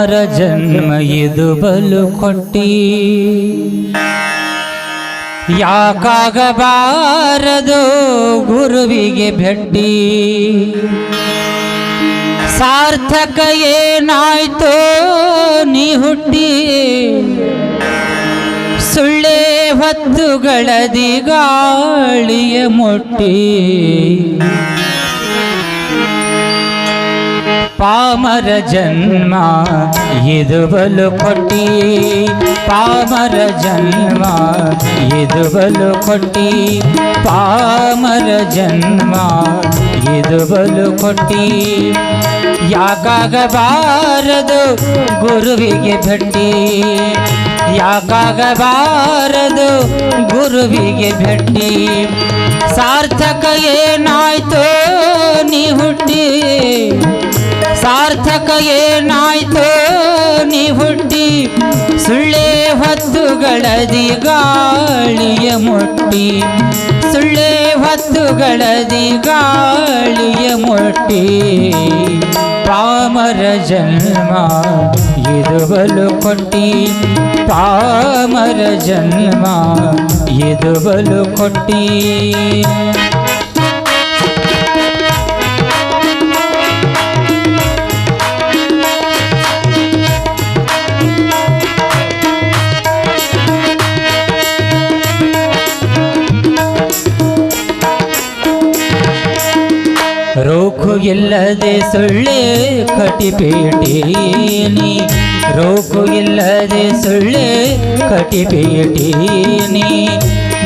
ಪಾಮರ ಜನ್ಮ ಇದು ಬಲು ಕೊಟ್ಟಿ? ಯಾಕಾಗಬಾರದು ಗುರುವಿಗೆ ಭೆಟ್ಟಿ ಸಾರ್ಥಕ ಏನಾಯ್ತೋ ನೀ ಹುಟ್ಟಿ? ಸುಳ್ಳೆ ಹೊತ್ತುಗಳದಿ ಗಾಳಿಯ ಮುಟ್ಟಿ? ಪಾಮರ ಜನ್ಮ, ಇದು ಬಲು ಕೊಟ್ಟಿ. ಪಾಮರ ಜನ್ಮ, ಇದು ಬಲು ಕೊಟ್ಟಿ. ಪಾಮರ ಜನ್ಮ, ಇದು ಬಲು ಕೊಟ್ಟಿ. ಯಾಕಾಗಬಾರದು ಗುರುವಿಗೆ ಭಟ್ಟಿ ಯಾಕಾಗಬಾರದು ಗುರುವಿಗೆ ಭೇಟಿ? ಸಾರ್ಥಕ ಏನಾಯ್ತೋ ನೀ ಹುಟ್ಟಿ ಸಾರ್ಥಕ ಏನಾಯ್ತೋ ನೀ ಹುಟ್ಟಿ ಸುಳ್ಳೆ ಹೊತ್ತುಗಳದಿ ಗಾಳಿಯ ಮೊಟ್ಟಿ. ಸುಳ್ಳೆ ಹೊತ್ತುಗಳದಿ ಗಾಳಿಯ ಮೊಟ್ಟಿ. ಪಾಮರ ಜನ್ಮ ಇದು ಬಲು ಕೊಟ್ಟಿ ಪಾಮರ ಜನ್ಮ ಇದು ಬಲು ಕೊಟ್ಟಿ ಇಲ್ಲದೆ ಸೊಳ್ಳೆ ಕಟಿಪೇಟೀನಿ ರೋಗು ಇಲ್ಲದೆ ಸೊಳ್ಳೆ ಕಟಿಪೇಟೀನಿ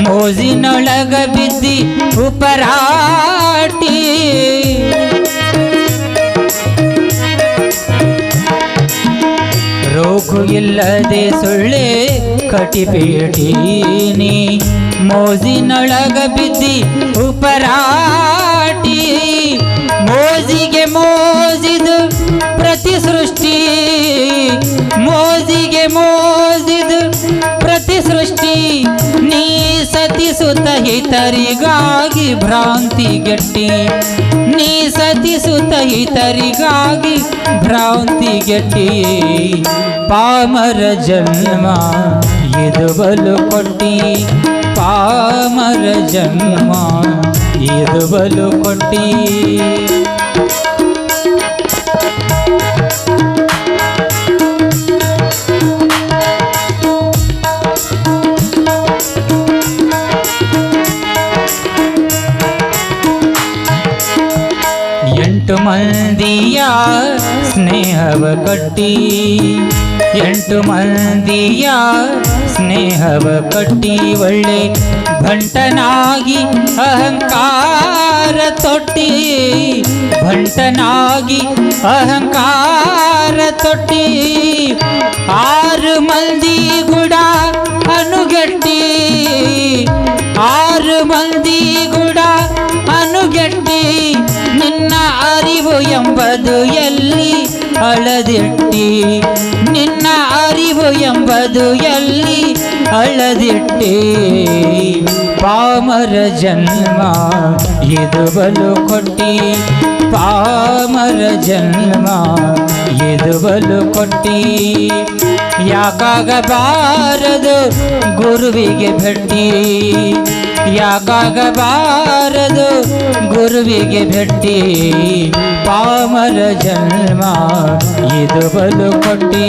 ಮೋಜಿನೊಳಗ ಬಿದ್ದಿ ಉಪರಾಟಿ. ರೋಗು ಇಲ್ಲದೆ ಸೊಳ್ಳೆ ಕಟಿಪೇಟೀನಿ ಮೋಜಿನೊಳಗ ಬಿದ್ದಿ ಉಪರಾಟಿ ಪ್ರತಿ ಸೃಷ್ಟಿ ಮೋಜಿಗೆ ಮೋಜಿದು ಪ್ರತಿ ಸೃಷ್ಟಿ ನೀ ಸತಿಸುತ್ತ ಹಿತರಿಗಾಗಿ ಭ್ರಾಂತಿ ಗಟ್ಟಿ. ನೀ ಸತಿಸುತ್ತ ಹಿತರಿಗಾಗಿ ಭ್ರಾಂತಿ ಗಟ್ಟಿ. ಪಾಮರ ಜನ್ಮ ಇದು ಬಲು ಕೊಟ್ಟಿ. ಪಾಮರ ಜನ್ಮ ಇದು ಬಲು ಕೊಟ್ಟಿ. ಸ್ನೇಹವ ಕಟ್ಟಿ ಎಂಟು ಮಂದಿಯ ಸ್ನೇಹವ ಕಟ್ಟಿ ಒಳ್ಳೆ ಭಂಟನಾಗಿ ಅಹಂಕಾರ ತೊಟ್ಟಿ ಭಂಟನಾಗಿ ಅಹಂಕಾರ ತೊಟ್ಟಿ ಆರು ಮಂದಿ ಗುಡ ಅನುಗೆಟ್ಟಿ ಆರು ಮಂದಿ ಗುಡ ಅನುಗೆಟ್ಟಿ ನಿನ್ನ ಅರಿವು ಎಂಬುದು ಎಲ್ಲಿ ಅಳದಿಟ್ಟಿ, ನಿನ್ನ ಅರಿವು ಎಂಬುದು ಎಲ್ಲಿ ಅಳದಿಟ್ಟಿ? ಪಾಮರ ಜನ್ಮ ಇದು ಬಲು ಕೊಟ್ಟಿ, ಪಾಮರ ಜನ್ಮ ಇದು ಬಲು ಕೊಟ್ಟಿ. ಯಾಕಾಗಬಾರದು ಗುರುವಿಗೆ ಭೇಟಿ? ಯಾಕಾಗಬಾರದು? ಗುರುವಿಗೆ ಭೇಟಿ ಪಾಮರ ಜನ್ಮ ಇದು ಬಲು ಕೊಟ್ಟಿ.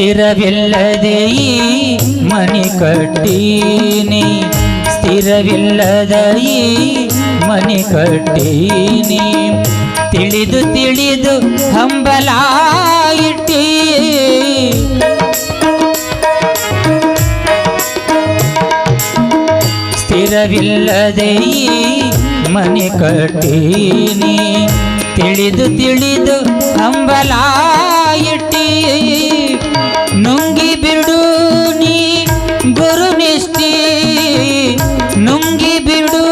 ಸ್ಥಿರವಿಲ್ಲದೆ ಈ ಮನೆ ಕಟ್ಟೀನಿ. ಸ್ಥಿರವಿಲ್ಲದ ಈ ಮನೆ ಕಟ್ಟೀನಿ. ತಿಳಿದು ತಿಳಿದು ಹಂಬಲ ಇಟ್ಟಿ ಸ್ಥಿರವಿಲ್ಲದೆ ಈ ಮನೆ ಕಟ್ಟೀನಿ. ತಿಳಿದು ತಿಳಿದು ಹಂಬಲ ಇಟ್ಟಿ ನುಂಗಿ ಬಿಡು ನೀ ಗುರುನಿಷ್ಠಿ ನುಂಗಿ ಬಿಡು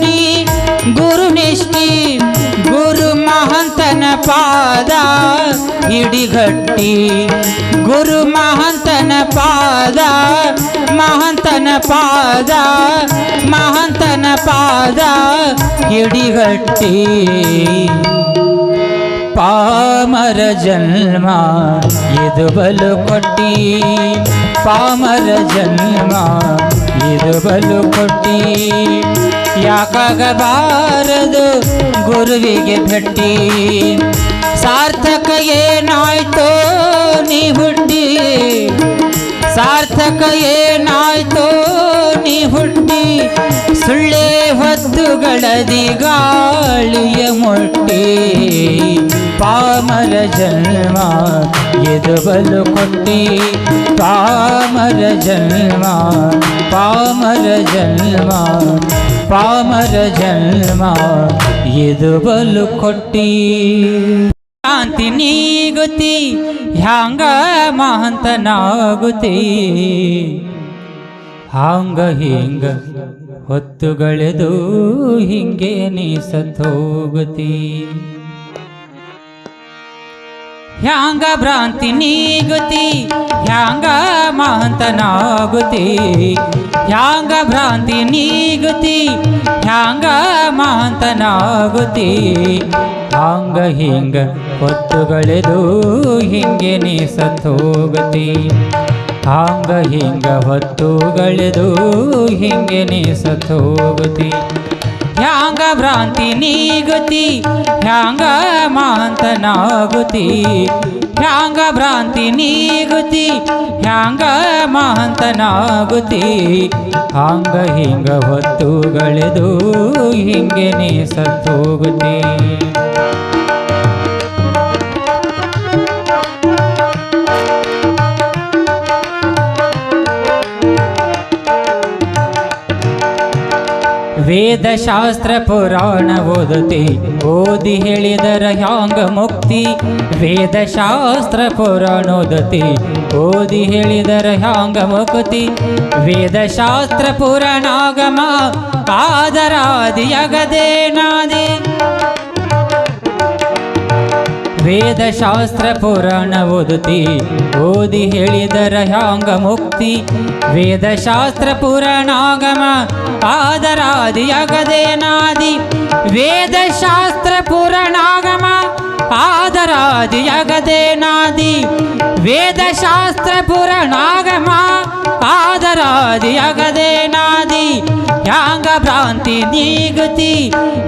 ನೀ ಗುರುನಿಷ್ಠಿ ಗುರು ಮಹಂತನ ಪಾ ಹಿಡಿಗಟ್ಟಿ ಗುರು ಮಹಂತನ ಪಾದ ಮಹಂತನ ಪಾದ ಮಹಂತನ ಪಾದ ಹಿಡಿಗಟ್ಟಿ ಪಾಮರ ಜನ್ಮ, ಇದು ಬಲು ಕೊಟ್ಟಿ. ಪಾಮರ ಜನ್ಮ, ಇದು ಬಲು ಕೊಟ್ಟಿ. ಯಾಕಾಗಬಾರದು ಗುರುವಿಗೆ ಭಟ್ಟಿ? ಸಾರ್ಥಕ ಏನಾಯ್ತೋ ನೀ ಹುಟ್ಟಿ. ಸಾರ್ಥಕ ಏನಾಯ್ತೋ ನೀ ಹುಟ್ಟಿ, ಸುಳ್ಳೆ ಹೊತ್ತುಗಳದಿ ಗಾಳಿಯ ಮುಟ್ಟಿ. ಪಾಮರ ಜನ್ಮ ಇದು ಬಲು ಕೊಟ್ಟಿ, ಪಾಮರ ಜನ್ಮ ಪಾಮರ ಜನ್ಮ ಪಾಮರ ಜನ್ಮ ಇದು ಬಲು ಕೊಟ್ಟಿ. ಶಾಂತಿ ನೀಗುತ್ತಿ ಹ್ಯಾಂಗ ಮಹಂತನಾಗುತ್ತಿ? ಹಾಂಗ ಹಿಂಗ ಹೊತ್ತುಗಳೆದು ಹಿಂಗೆ ನೀ ಸತ್ತೋಗುತ್ತಿ ಹ್ಯಾಂಗ ಭ್ರಾಂತಿ ನೀಗುತಿ ಹ್ಯಾಂಗ ಮಹಂತನಾಗುತ್ತಿ? ಹ್ಯಾಂಗ ಭ್ರಾಂತಿ ನೀಗುತಿ ಹ್ಯಾಂಗ ಮಹಂತನಾಗುತ್ತಿ? ಹಾಂಗ ಹಿಂಗ ಹೊತ್ತುಗಳೆದು ಹಿಂಗೆ ನೀ ಸತ್ತೋಗತಿ ಹಾಂಗ ಹಿಂಗ ಹೊತ್ತುಗಳೆದು ಹಿಂಗೆ ನೀ ಸತ್ತೋಗತಿ ಹ್ಯಾಂಗ ಭ್ರಾಂತಿ ನೀಗತಿ, ಹ್ಯಾಂಗ ಮಾಂತನಾಗುತಿ ಹ್ಯಾಂಗ ಭ್ರಾಂತಿ ನೀಗುತಿ, ಹ್ಯಾಂಗ ಮಾಂತನಾಗುತಿ ಹಾಂಗ ಹಿಂಗ ಹೊತ್ತುಗಳೆದು ಹಿಂಗೆ ನೀ ಸತ್ತೋಗುತ್ತಿ ವೇದಶಾಸ್ತ್ರ ಪುರಾಣ ಓದುತ್ತಿ ಓದಿ ಹೇಳಿದರ ಹ್ಯಾಂಗ ಮುಕ್ತಿ? ವೇದಶಾಸ್ತ್ರ ಪುರಾಣ ಓದುತ್ತಿ ಓದಿ ಹೇಳಿದರ ಹ್ಯಾಂಗ ಮುಕ್ತಿ? ವೇದಶಾಸ್ತ್ರ ಪುರಾಣಾಗಮ. ಆದರಾದಿಯಗದೇನಾದಿ ವೇದಶಾಸ್ತ್ರ ಪುರಾಣ ಓದುತ್ತಿ ಓದಿ ಹೇಳಿದರ ಹ್ಯಾಂಗ ಮುಕ್ತಿ ವೇದಶಾಸ್ತ್ರ ಪುರಾಣಾಗಮ ಆದರಾದಿ ಅಗದೇನಾದಿ ವೇದಶಾಸ್ತ್ರ ಪುರಾಣಾಗಮ ಆದರಾದಿ ಅಗದೇನಾದಿ ವೇದಶಾಸ್ತ್ರ ಪುರಾಣಾಗಮ ಆದರಾದಿ ಅಗದೇನಾದಿ ಹ್ಯಾಂಗ ಭ್ರಾಂತಿ ನೀಗುತ್ತಿ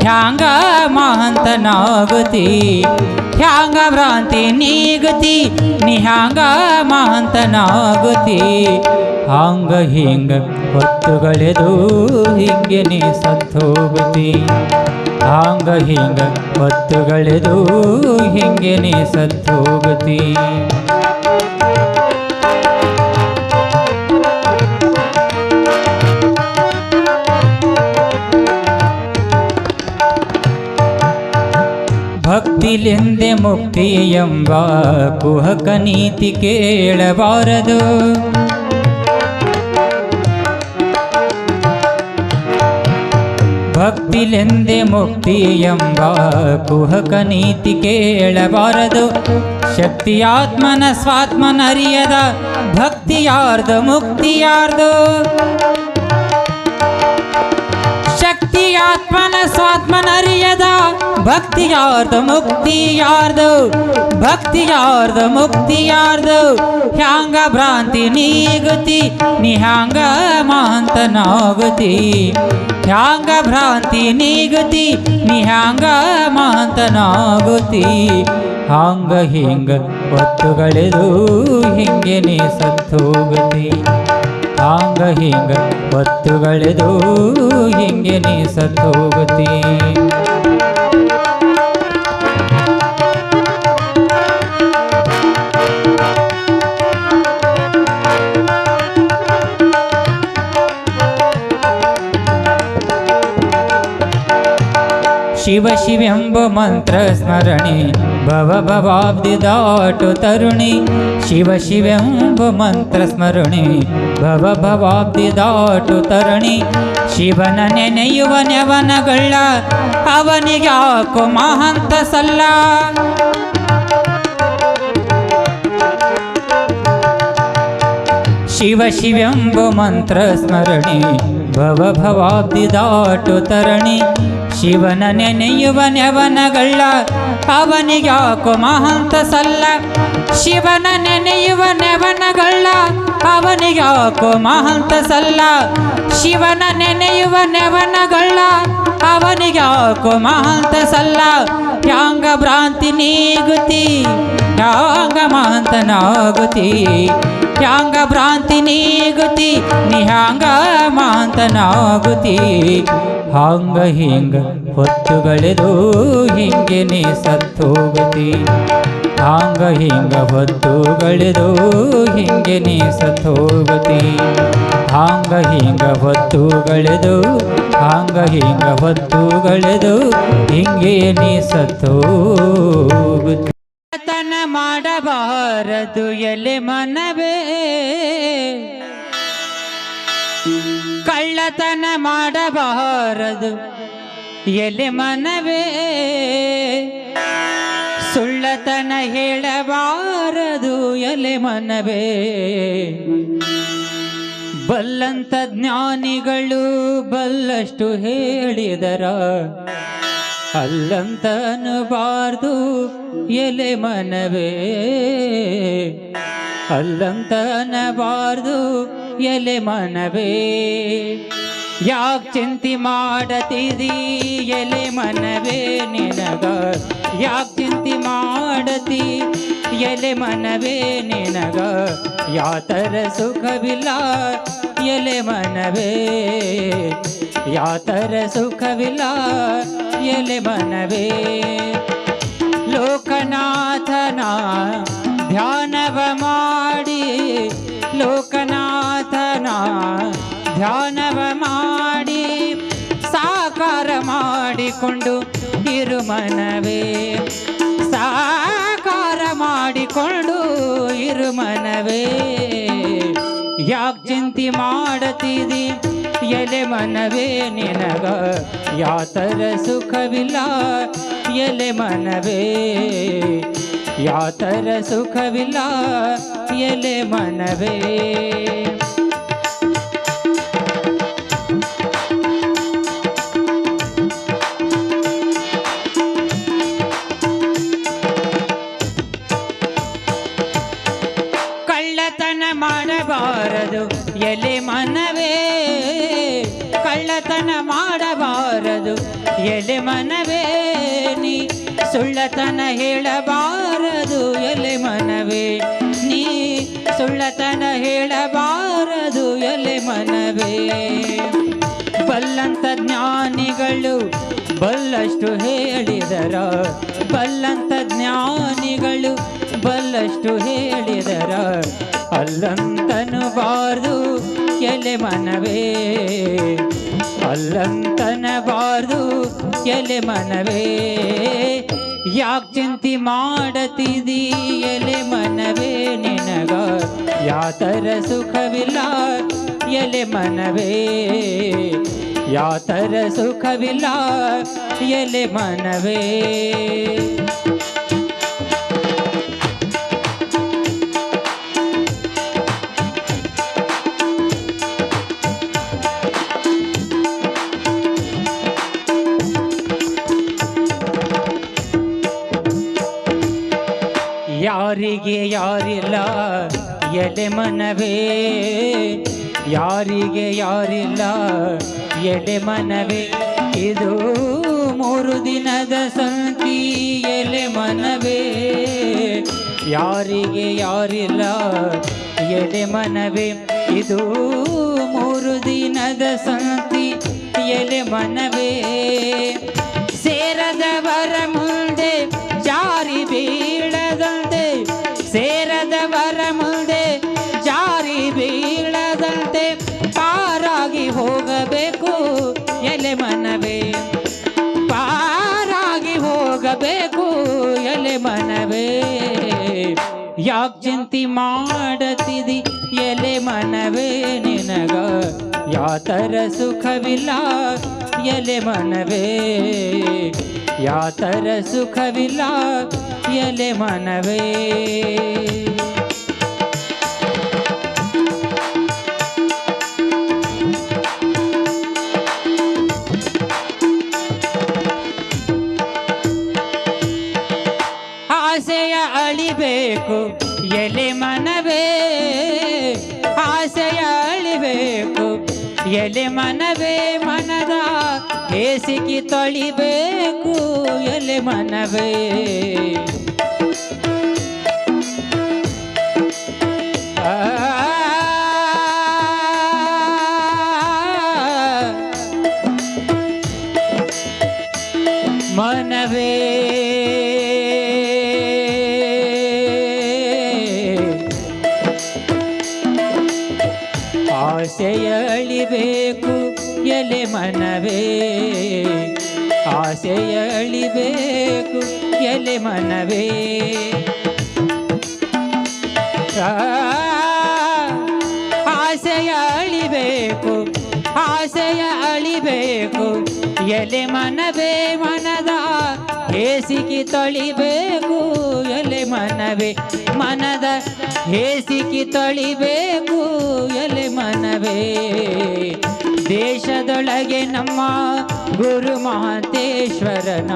ಹ್ಯಾಂಗ ಮಹಂತನಾಗುತ್ತಿ ಹ್ಯಾಂಗ ಭ್ರಾಂತಿ ನೀಗುತಿ ನಿಹ್ಯಾಂಗ ಹ್ಯಾಂಗ ಮಹಂತನಾಗುತ್ತಿ ಹಾಂಗ ಹಿಂಗ ಹೊತ್ತುಗಳೆದು ಹಿಂಗೆ ನೀ ಸತ್ತೋಗುತ್ತಿ ಹಾಂಗ ಹಿಂಗ ಹೊತ್ತುಗಳೆದು ಹಿಂಗೆ ನೀ ಸತ್ತೋಗುತ್ತಿ ಭಕ್ತಿಲೆಂದೆ ಮುಕ್ತಿ ಎಂಬ ಕುಹಕ ನೀತಿ ಕೇಳಬಾರದು. ಭಕ್ತಿಲೆಂದೆ ಮುಕ್ತಿ ಎಂಬ ಕುಹಕ ನೀತಿ ಕೇಳಬಾರದು. ಶಕ್ತಿಯಾತ್ಮನ ಸ್ವಾತ್ಮನರಿಯದ ಭಕ್ತಿಯಾರ್ದು ಮುಕ್ತಿಯಾರ್ದು ಶಕ್ತಿಯಾತ್ಮನ ಯಾರ್ದು ಭಕ್ತಿ ಯಾರ್ದ ಮುಕ್ತಿ ಯಾರ್ದು ಹ್ಯಾಂಗ ಭ್ರಾಂತಿ ನೀಗುತಿ ನೀ ಹ್ಯಾಂಗ ಮಹಂತನಾಗುತಿ ಹ್ಯಾಂಗ ಭ್ರಾಂತಿ ನೀಗುತಿ ನೀ ಹ್ಯಾಂಗ ಮಹಂತನಾಗುತಿ ಹಾಂಗ ಹಿಂಗ ಹೊತ್ತುಗಳೆದು ಹಿಂಗೆ ನೀ ಸತ್ತೋಗುತ್ತಿ. ಹಾಂಗ ಹಿಂಗ ಹೊತ್ತುಗಳೆದು ಹಿಂಗೆ ನೀ ಸತ್ತೋಗುತ್ತಿ ಶಿವ ಶಿವೆಂಬ ಭವಭವಾಬ್ದಿದಾಟು ತರುಣಿ. ಶಿವ ಶಿವೆಂಬು ಮಂತ್ರ ಸ್ಮರುಣಿ. ಭವಭವಾಬ್ದಿದಾಟು ತರುಣಿ. ಶಿವನ ನೆನೆಯುವ ನೆವನಗಳ್ಳ ಅವನಿಗ್ಯಾಕೋ ಮಹಂತ ಸಲ್ಲ. ಶಿವ ಶಿವೆಂಬು ಮಂತ್ರ ಸ್ಮರಣಿ. ಭವ ಭವಾಬ್ದಿದಾಟು ತರಣಿ. ಶಿವನ ನೆನೆಯುವ ನೆವನಗಳ ಅವನಿಗ್ಯಾಕೋ ಮಹಾಂತ ಸಲ್ಲ. ಶಿವನ ನೆನೆಯುವ ನೆವನಗಳ್ಳ ಅವನಿಗ್ಯಾಕೋ ಮಹಾಂತ ಸಲ್ಲ. ಶಿವನ ನೆನೆಯುವ ನೆವನಗಳ ಅವನಿಗ್ಯಾಕೋ ಮಹಾಂತ ಸಲ್ಲ. ಯಾಂಗ ಭ್ರಾಂತಿ ನೀಗುತಿ, ಯಾಂಗ ಮಹಂತನಾಗುತಿ ಯಾಂಗ ಭ್ರಾಂತಿ ನೀಗುತಿ, ನಿಹಾಂಗ ಮಹಂತನಾಗುತಿ ಹಾಂಗ ಹಿಂಗ ಹೊತ್ತುಗಳೆದು, ಹಿಂಗೆ ನೀ ಸತ್ತೋಗುತಿ. ಹಾಂಗ ಹಿಂಗ ಹೊತ್ತುಗಳಿದು ಹಿಂಗೆ ನೀ ಸತ್ತೋಗತಿ ಹಾಂಗ ಹಿಂಗ ಹೊತ್ತುಗಳೆದು ಹಾಂಗ ಹಿಂಗ ಹೊತ್ತುಗಳೆದು ಹಿಂಗೆ ನೀ ಸತ್ತೋಗತಿ ತನ ಮಾಡಬಾರದು ಎಲೆ ಮನವೇ. ಕಳ್ಳತನ ಮಾಡಬಾರದು ಎಲೆ ಮನವೇ. ಸುಳ್ಳತನ ಹೇಳಬಾರದು ಎಲೆ ಮನವೇ. ಬಲ್ಲಂತ ಜ್ಞಾನಿಗಳು ಬಲ್ಲಷ್ಟು ಹೇಳಿದರ. ಅಲ್ಲಂತನು ಬಾರದು ಎಲೆ ಮನವೇ. ಅಲ್ಲಂತನ ಬಾರದು ಎಲೆ ಮನವೇ. ಯಾಕೆ ಚಿಂತೆ ಮಾಡತಿದಿ ಎಲೆ ಮನವೇ ನಿನಗ? ಯಾಕ್ ಚಿಂತೆ ಮಾಡತಿ? ಎಲೆ ಮನವೇ ನಿನಗ? ಯಾತರ ಸುಖವಿಲ್ಲ? ಎಲೆ ಮನವೇ? ಯಾತರ ಸುಖವಿಲ್ಲ? ಎಲೆ ಮನವೇ? ಲೋಕನಾಥನ ಧ್ಯಾನವ ಮಾಡಿ, ಲೋಕನಾಥನ ಧ್ಯಾನವ ಮಾಡಿ, ಸಾಕಾರ ಮಾಡಿಕೊಂಡು ಇರು ಮನವೇ. ಸಾಕಾರ ಮಾಡಿಕೊಂಡು ಇರು ಮನವೇ. ಯಾಕ್ ಚಿಂತಿ ಮಾಡತಿದಿ? ಎಲೆ ಮನವೇ ನಿನಗ. ಯಾತರ ಸುಖವಿಲ್ಲ ಎಲೆ ಮನವೇ. ಯಾತರ ಸುಖವಿಲ್ಲ ಎಲೆ ಮನವೇ. ಸುಳ್ಳತನ ಹೇಳಬಾರದು ಎಲೆ ಮನವೇ? ನೀ ಸುಳ್ಳತನ ಹೇಳಬಾರದು ಎಲೆ ಮನವೇ? ಬಲ್ಲಂತ ಜ್ಞಾನಿಗಳು ಬಲ್ಲಷ್ಟು ಹೇಳಿದರ. ಬಲ್ಲಂತ ಜ್ಞಾನಿಗಳು ಬಲ್ಲಷ್ಟು ಹೇಳಿದರ. ಅಲ್ಲಂತನಬಾರ್ದು ಎಲೆ ಮನವೇ? ಅಲ್ಲಂತನ ಅಲ್ಲಂತನಬಾರ್ದು ಎಲೆ ಮನವೇ? ಯಾಕ್ ಚಿಂತಿ ಮಾಡತಿದಿ ಎಲೆ ಮನವೇ ನಿನಗ? ಯಾತರ ಸುಖವಿಲ್ಲ ಎಲೆ ಮನವೇ? ಯಾತರ ಸುಖವಿಲ್ಲ ಎಲೆ ಮನವೇ? ಯಾರಿಗೆ ಯಾರಿಲ್ಲ, ಎಲೆ ಮನವೇ. ಯಾರಿಗೆ ಯಾರಿಲ್ಲ, ಎಲೆ ಮನವೇ. ಇದು ಮೂರು ದಿನದ ಸಂತಿ, ಎಲೆ ಮನವೇ. ಯಾರಿಗೆ ಯಾರಿಲ್ಲ, ಎಲೆ ಮನವೇ. ಇದು ಮೂರು ದಿನದ ಸಂತಿ, ಎಲೆ ಮನವೇ. ಸೇರದವರ ಮಾಡತಿದಿ ಎಲೆ ಮನವೇ ನಿನಗ? ಯಾತರ ಸುಖವಿಲ್ಲ ಎಲೆ ಮನವೇ? ಯಾತರ ಸುಖವಿಲ್ಲ ಎಲೆ ಮನವೇ? ತೊಳಿಬೇಕು ಎಲೆ ಮನವೇ ಮನವೇ ಆಸೆಯ ಅಳಿಬೇಕು ಎಲೆ ಮನವೇ. ಆಸೆಯ ಅಳಿಬೇಕು, ಎಲೆ ಮನವೇ. ಆಸೆಯ ಅಳಿಬೇಕು ಆಸೆಯ ಅಳಿಬೇಕು, ಎಲೆ ಮನವೇ ಮನದ ಹೇಸಿಗೆ ತೊಳಿಬೇಕು, ಎಲೆ ಮನವೇ ಮನದ ಹೇಸಿಗೆ ತೊಳಿಬೇಕು, ಎಲೆ ಮನವೇ. ದೇಶದೊಳಗೆ ನಮ್ಮ ಗುರು ಮಹಾಂತೇಶ್ವರನ,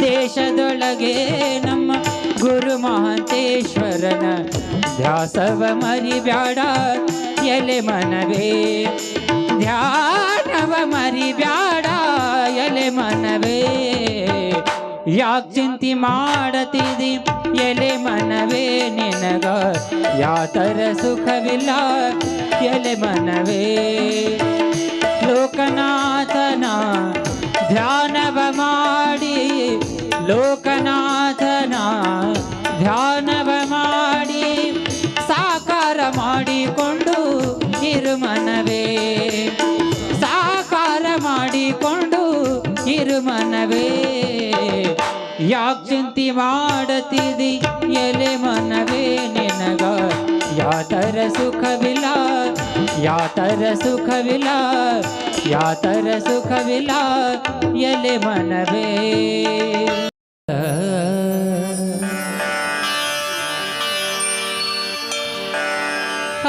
ದೇಶದೊಳಗೆ ನಮ್ಮ ಗುರು ಮಹಾಂತೇಶ್ವರನ. ಧ್ಯಾಸವ ಮರಿಬ್ಯಾಡ ಎಲೆ ಮನವೇ, ಧ್ಯಾನವ ಮರಿಬ್ಯಾಡ ಎಲೆ ಮನವೇ. ಯಾಕೆ ಚಿಂತಿ ಮಾಡತಿದಿ ಎಲೆ ಮನವೇ ನಿನಗ? ಯಾತರ ಸುಖವಿಲ್ಲ ಎಲೆ ಮನವೇ. ಲೋಕನಾಥನ ಧ್ಯಾನವ ಮಾಡಿ, ಲೋಕನಾಥನ ಧ್ಯಾನವ ಮಾಡಿ, ಸಾಕಾರ ಮಾಡಿಕೊಂಡು ಇರುಮನವೇ ಸಾಕಾರ ಮಾಡಿಕೊಂಡು ಇರುಮನವೇ ಯಾಕ್ ಚಿಂತಿ ಮಾಡತಿದಿ ಎಲೆ ಮನವೇ ನಿನಗ? ಯಾತರ ಸುಖವಿಲ್ಲ ಯಾತರ ಸುಖವಿಲ್ಲ ಯಾತರ ಸುಖವಿಲ್ಲ ಎಲೆ ಮನವೇ.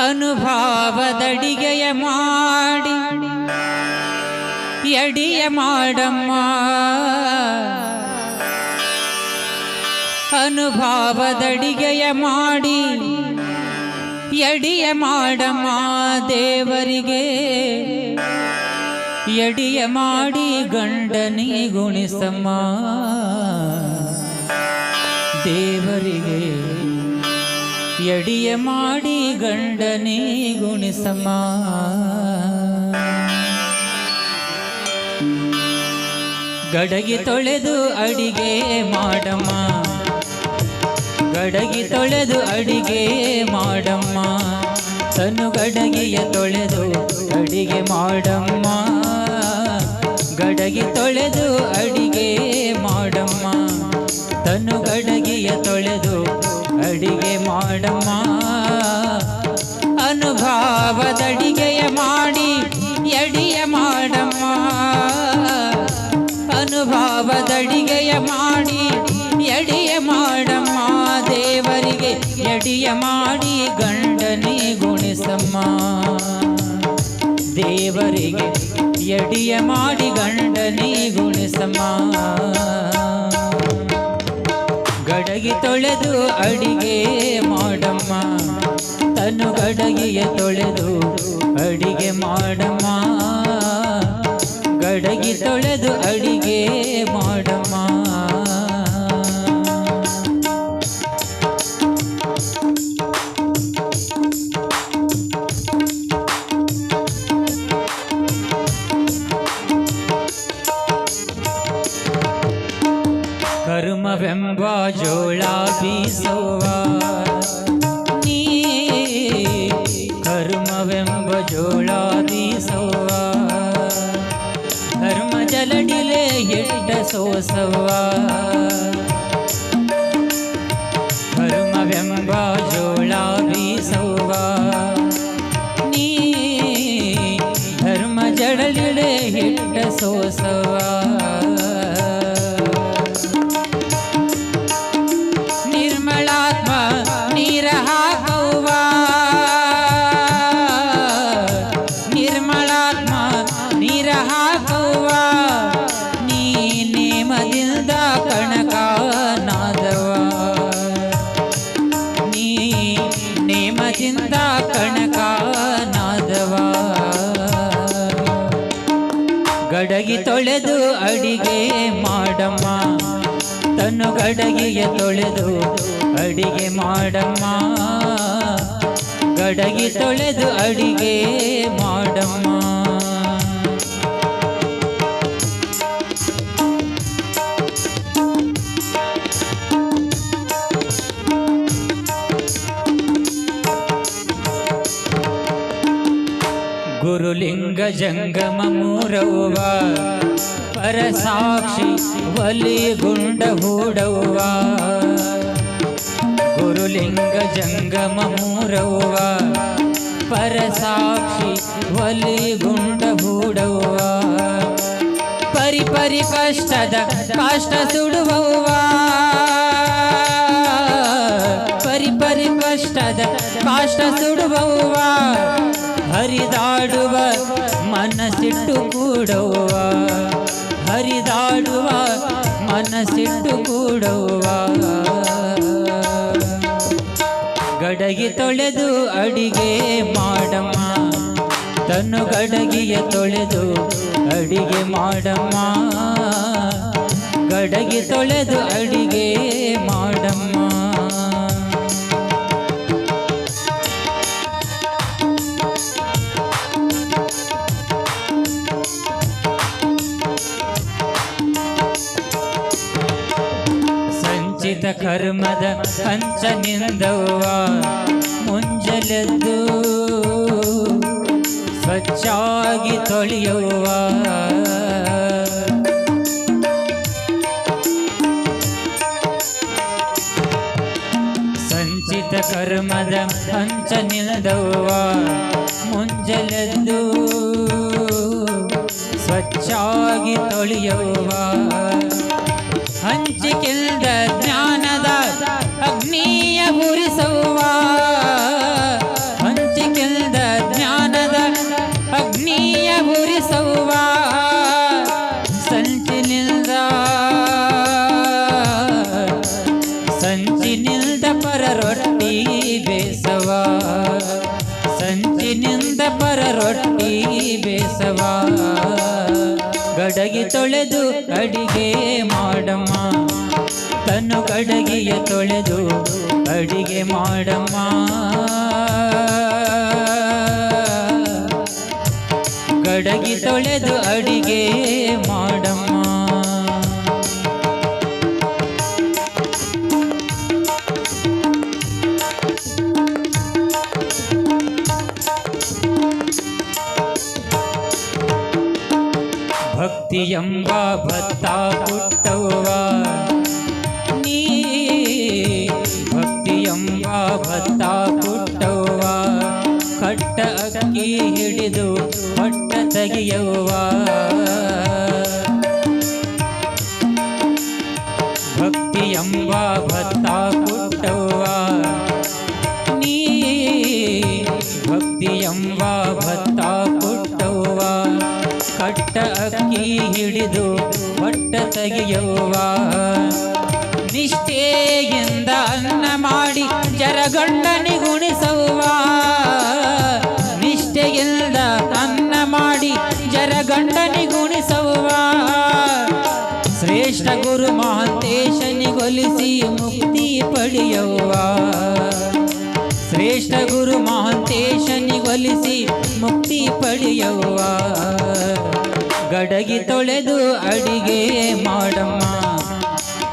ಅನುಭಾವದಡಿಗೆಯ ಮಾಡಿ ಎಡಿಯ ಮಾಡಮ್ಮ. ಅನುಭಾವದಡಿಗೆಯ ಮಾಡಿ ಎಡಿಯ ಮಾಡಮ್ಮ ದೇವರಿಗೆ. ಎಡಿಯ ಮಾಡಿ ಗಂಡನಿ ಗುಣಿಸಮ್ಮ. ದೇವರಿಗೆ ಎಡಿಯ ಮಾಡಿ ಗಂಡನೇ ಗುಣಿಸಮ್ಮ. ಗಡಗಿ ತೊಳೆದು ಅಡಿಗೆ ಮಾಡಮ್ಮ. ಗಡಗಿ ತೊಳೆದು ಅಡಿಗೆ ಮಾಡಮ್ಮ. ತನು ಗಡಗಿಯ ತೊಳೆದು ಅಡಿಗೆ ಮಾಡಮ್ಮ. ಗಡಗಿ ತೊಳೆದು ಅಡಿಗೆ ಮಾಡಮ್ಮ. ತನು ಗಡಗಿಯ ತೊಳೆದು ಅಡಿಗೆ ಮಾಡಮ್ಮ. ಅನುಭಾವದಡಿಗೆಯ ಮಾಡಿ ಎಡಿಯ ಮಾಡಮ್ಮ. ಅನುಭಾವದಡಿಗೆಯ ಮಾಡಿ ಎಡಿಯ ಮಾಡಮ್ಮ ಎಡಿಯ ಮಾಡಿ ಗಂಡನೇ ಗುಣಿಸಮ್ಮ. ದೇವರಿಗೆ ಎಡಿಯ ಮಾಡಿ ಗಂಡನೇ ಗುಣಿಸಮ್ಮ. ಗಡಗಿ ತೊಳೆದು ಅಡಿಗೆ ಮಾಡಮ್ಮ. ತನು ಗಡಗಿಯ ತೊಳೆದು ಅಡಿಗೆ ಮಾಡಮ್ಮ. ಗಡಗಿ ತೊಳೆದು ಅಡಿಗೆ ಮಾಡಮ್ಮ. सो सवा। जोड़ा सवा। धर्म जड़ लिड़े हिट सो सवा। ತೊಳೆದು ಅಡಿಗೆ ಮಾಡಮ್ಮ. ಗುರುಲಿಂಗ ಜಂಗಮ ಮೂರವ್ವ ಪರಸಾಕ್ಷಿ ಬಲಿ ಗುಂಡ ಹೂಡವ್ವ. ಗುರುಲಿಂಗ ಜಂಗಮ ಮೂರವ್ವ ಪರಸಾಕ್ಷಿ ಒಲಿ ಗುಂಡ ಹೂಡವ್ವ ಪರಿ ಪರಿ ಕಷ್ಟದ ಕಾಷ್ಟ ಸುಡುವವ್ವ. ಪರಿ ಪರಿ ಕಷ್ಟದ ಕಷ್ಟ ಸುಡುವವ್ವ. ಹರಿದಾಡುವ ಮನಸ್ಸಿಟ್ಟು ಕೂಡುವ ಹರಿದಾಡುವ ಮನಸ್ಸಿಟ್ಟು ಕೂಡುವ ಗಡಗಿ ತೊಳೆದು ಅಡಿಗೆ ಮಾಡಮ್ಮ. ತನ್ನು ಗಡಗಿಯ ತೊಳೆದು ಅಡಿಗೆ ಮಾಡಮ್ಮ. ಗಡಗಿ ತೊಳೆದು ಅಡಿಗೆ ಮಾಡಮ್ಮ. ಸಂಚಿತ ಕರ್ಮದ ಪಂಚನಿಂದವ್ವ ಮುಂಜಲೆದ್ದು ಸ್ವಚ್ಛಾಗಿ ತೊಳೆಯುವ ಸಂಚಿತ ಕರ್ಮದ ಪಂಚನಿಂದವ್ವ ಮುಂಜಲೆದ್ದು ಸ್ವಚ್ಛಾಗಿ ತೊಳೆಯುವ ಹಂಚಿಕೆಲ್ದ ಜ್ಞಾನದ ಅಗ್ನಿಯ ಉರಿಸುವ ತನ್ನು ತೊಳೆದು ಅಡಿಗೆ ಮಾಡಮ್ಮ. ಗಡಗಿ ತೊಳೆದು ಅಡಿಗೆ ಮಾಡಮ್ಮ. ಭಕ್ತಿ ಎಂಬ ಭತ್ತ ತೆಗೆಯವ್ವ ಭಕ್ತಿ ಎಂಬ ಭತ್ತ ಕೊಟ್ಟವ್ವ ನೀ ಭಕ್ತಿ ಎಂಬ ಭತ್ತ ಕೊಟ್ಟವ್ವ ಕಟ್ಟ ಅಕ್ಕಿ ಹಿಡಿದು ಹೊಟ್ಟ ತೆಗೆಯುವ. ನಿಷ್ಠೆಯಿಂದ ಅನ್ನ ಮಾಡಿ ಜರಗಂಡನಿ ಶ್ರೇಷ್ಠ ಗುರು ಮಹಾಂತೇಶನಿಗೊಲಿಸಿ ಮುಕ್ತಿ ಪಡೆಯುವ. ಶ್ರೇಷ್ಠ ಗುರು ಮಹಾಂತೇಶನಿಗೊಲಿಸಿ ಮುಕ್ತಿ ಪಡೆಯುವ. ಗಡಗಿ ತೊಳೆದು ಅಡಿಗೆ ಮಾಡಮ್ಮ.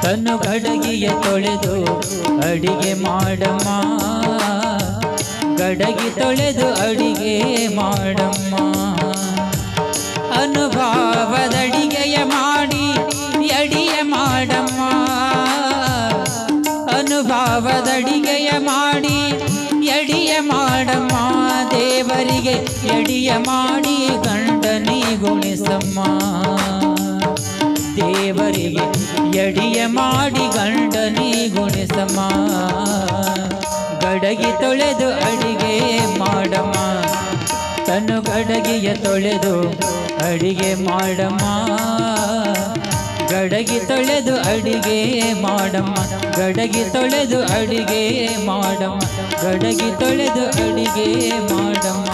ತನ್ನ ಗಡಗಿಯ ತೊಳೆದು ಅಡಿಗೆ ಮಾಡಮ್ಮ. ಗಡಗಿ ತೊಳೆದು ಅಡಿಗೆ ಮಾಡಮ್ಮ. ಎಡಿಯ ಮಾಡಿ ಗಂಡನಿ ಗುಣಿಸಮ್ಮ. ದೇವರಿಗೆ ಎಡಿಯ ಮಾಡಿ ಗಂಡನಿ ಗುಣಿಸಮ್ಮ. ಗಡಗಿ ತೊಳೆದು ಅಡಿಗೆ ಮಾಡಮ್ಮ. ತನು ಗಡಗಿಯ ತೊಳೆದು ಅಡಿಗೆ ಮಾಡಮ್ಮ. ಗಡಗಿ ತೊಳೆದು ಅಡಿಗೆ ಮಾಡಮ್ಮ ಗಡಗಿ ತೊಳೆದು ಅಡಿಗೆ ಮಾಡಮ್ಮ ಗಡಗಿ ತೊಳೆದು ಅಡಿಗೆ ಮಾಡಮ್ಮ